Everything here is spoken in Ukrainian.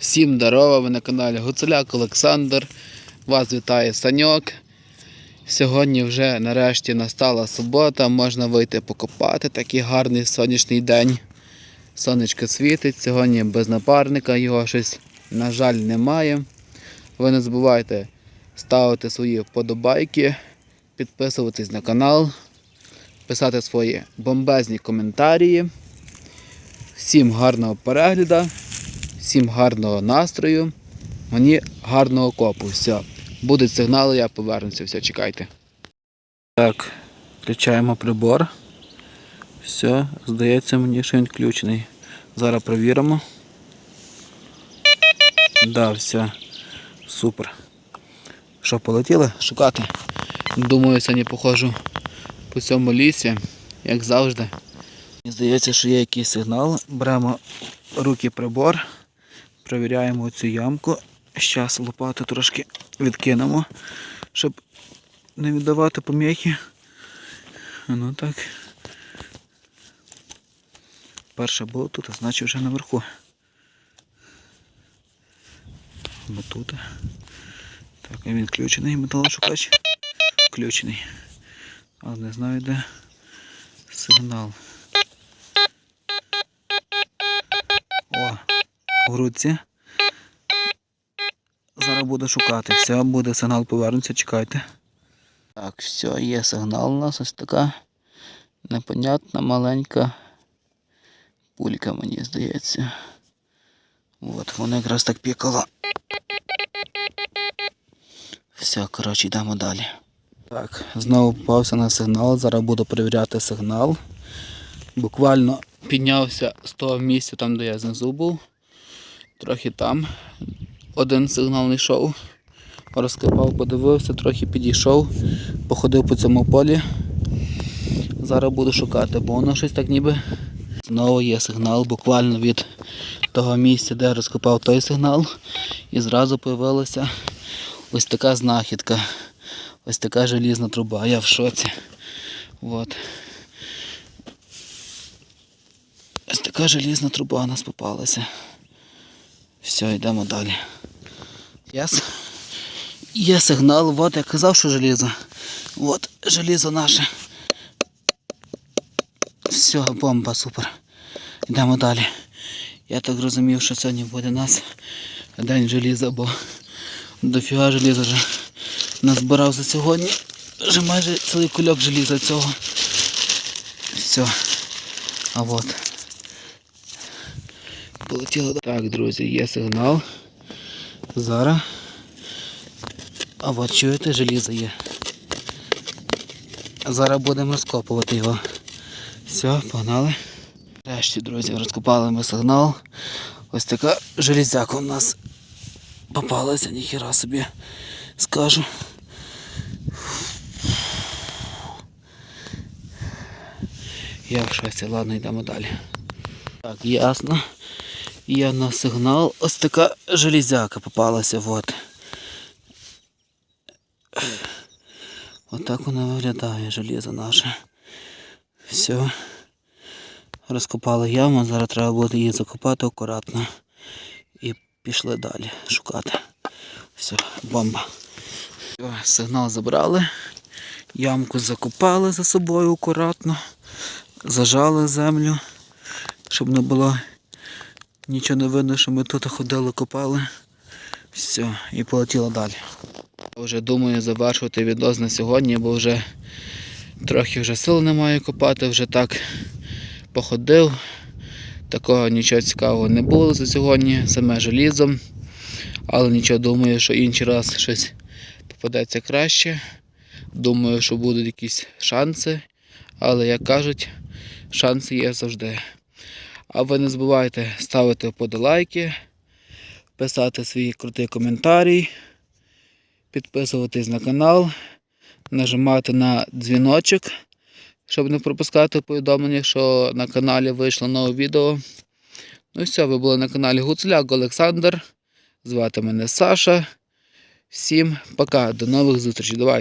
Всім здорова, ви на каналі Гуцуляк Олександр. Вас вітає Саньок. Сьогодні вже нарешті настала субота, можна вийти покопати. Такий гарний сонячний день. Сонечко світить, сьогодні без напарника, його щось, на жаль, немає. Ви не забувайте ставити свої вподобайки, підписуватись на канал, писати свої бомбезні коментарі. Всім гарного перегляду. Всім гарного настрою. Мені гарного копу. Все. Будуть сигнали, я повернуся. Все, чекайте. Так, включаємо прибор. Все, здається мені, що він включений. Зараз перевіримо. Да, все. Супер. Що, полетіли? Шукати. Думаю, сьогодні походжу по цьому лісі, як завжди. Мені здається, що є якийсь сигнал. Беремо руки прибор. Провіряємо цю ямку. Зараз лопату трошки відкинемо, щоб не віддавати поміхи. Ну так. Перше було тут, а значить вже наверху. Бо тут. Так, а він включений металошукач. Включений. Але не знаю де сигнал. В. Зараз буду шукати. Все, буде сигнал повернеться, чекайте. Так, все, є сигнал у нас ось така непонятна маленька пулька, мені здається. От, воно якраз так пікало. Все, коротше, йдемо далі. Так, знову попався на сигнал. Зараз буду перевіряти сигнал. Буквально піднявся з того місця, там, де я знизу був. Трохи там один сигнал не йшов. Розкопав, подивився, трохи підійшов, походив по цьому полі. Зараз буду шукати, бо воно щось так ніби. Знову є сигнал, буквально від того місця, де розкопав той сигнал. І зразу з'явилася ось така знахідка. Ось така желізна труба. Я в шоці. От. Ось така желізна труба у нас попалася. Все, йдемо далі. Яс. Є сигнал, от я казав, що желізо. От желізо наше. Все, бомба, супер. Йдемо далі. Я так розумів, що сьогодні буде нас день желіза, бо дофіга желіза вже назбирав за сьогодні. Вже майже цілий кульок желіза цього. Все. А от. Полетіло. Так, друзі, є сигнал. Зараз. А от чуєте, желізо є. Зараз будемо розкопувати його. Все, погнали. Нарешті, друзі, розкопали ми сигнал. Ось така железяка у нас попалася, ніхіра собі скажу. Я в ладно, йдемо далі. Так, ясно. Є на сигнал. Ось така железяка попалася. Вот. Отак вона виглядає, железо наше. Все. Розкопали яму, зараз треба буде її закопати акуратно. І пішли далі шукати. Все, бомба. Все, сигнал забрали. Ямку закопали за собою акуратно. Зажали землю, щоб не було нічого не видно, що ми тут ходили, копали. Все, і полетіло далі. Вже думаю завершувати відос на сьогодні, бо вже трохи вже сил немає копати, вже так походив. Такого нічого цікавого не було за сьогодні, саме желізо. Але нічого думаю, що інший раз щось попадеться краще. Думаю, що будуть якісь шанси. Але як кажуть, шанси є завжди. А ви не забувайте ставити вподобайки, писати свої круті коментарі, підписуватись на канал, нажимати на дзвіночок, щоб не пропускати повідомлення, що на каналі вийшло нове відео. Ну і все, ви були на каналі Гуцуляк Олександр. Звати мене Саша. Всім пока, до нових зустрічей. Давай.